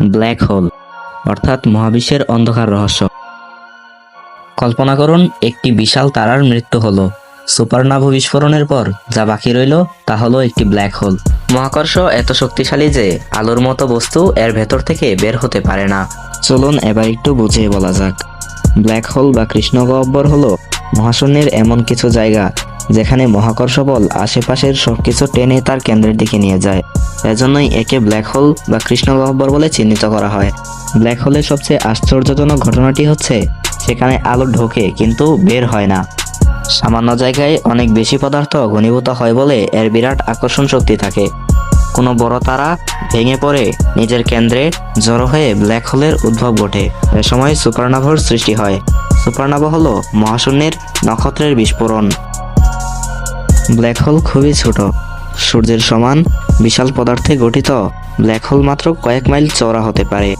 Black hole, অর্থাৎ মহাবিশ্বের অন্ধকার রহস্য। কল্পনা করুন, একটি বিশাল তারার মৃত্যু হলো। সুপারনাভো বিস্ফোরণের পর যা বাকি রইল, তা হলো একটি ব্ল্যাক হোল। মহাকর্ষ এত শক্তিশালী যে আলোর মতো বস্তু এর ভেতর থেকে বের হতে পারে না। চলুন এবার একটু বুঝিয়ে বলা যাক। ব্ল্যাক হোল বা কৃষ্ণ গহ্বর হলো মহাশূন্যের এমন কিছু জায়গা, যেখানে মহাকর্ষ বল আশেপাশের সবকিছু টেনে তার কেন্দ্রের দিকে নিয়ে যায়। এজন্যই একে ব্ল্যাক হোল বা কৃষ্ণ গহ্বর বলে চিহ্নিত করা হয়। ব্ল্যাক হোলের সবচেয়ে আশ্চর্যজনক ঘটনাটি হচ্ছে, সেখানে আলো ঢোকে কিন্তু বের হয় না। সামান্য জায়গায় অনেক বেশি পদার্থ ঘনীভূত হয় বলে এর বিরাট আকর্ষণ শক্তি থাকে। কোনো বড় তারা ভেঙে পড়ে, নিজের কেন্দ্রে জড়ো হয়ে ব্ল্যাক হোলের উদ্ভব ঘটে। এ সময় সুপারনাভার সৃষ্টি হয়। সুপারনাভা হলো মহাশূন্যের নক্ষত্রের বিস্ফোরণ। ব্ল্যাক হোল খুবই ছোট। সূর্যের সমান বিশাল পদার্থে গঠিত ব্ল্যাক হোল মাত্র কয়েক মাইল চওড়া হতে পারে।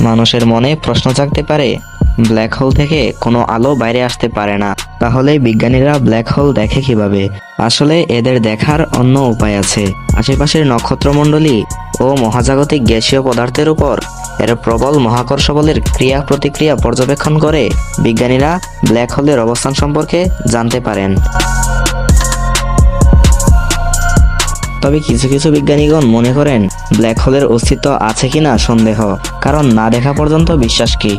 মানুষের মনে প্রশ্ন জাগতে পারে, ব্ল্যাক হোল থেকে কোনো আলো বাইরে আসতে পারে না। তাহলে বিজ্ঞানীরা ব্ল্যাক হোল দেখে কীভাবে? আসলে এদের দেখার অন্য উপায় আছে। আশেপাশের নক্ষত্রমণ্ডলী ও মহাজাগতিক গ্যাসীয় পদার্থের উপর এর প্রবল মহাকর্ষ বলের ক্রিয়া প্রতিক্রিয়া পর্যবেক্ষণ করে বিজ্ঞানীরা ব্ল্যাক হোলের অবস্থান সম্পর্কে জানতে পারেন। তবে কিছু কিছু বিজ্ঞানীগণ মনে করেন, ব্ল্যাক হোলের অস্তিত্ব আছে কিনা সন্দেহ, কারণ না দেখা পর্যন্ত বিশ্বাস কি?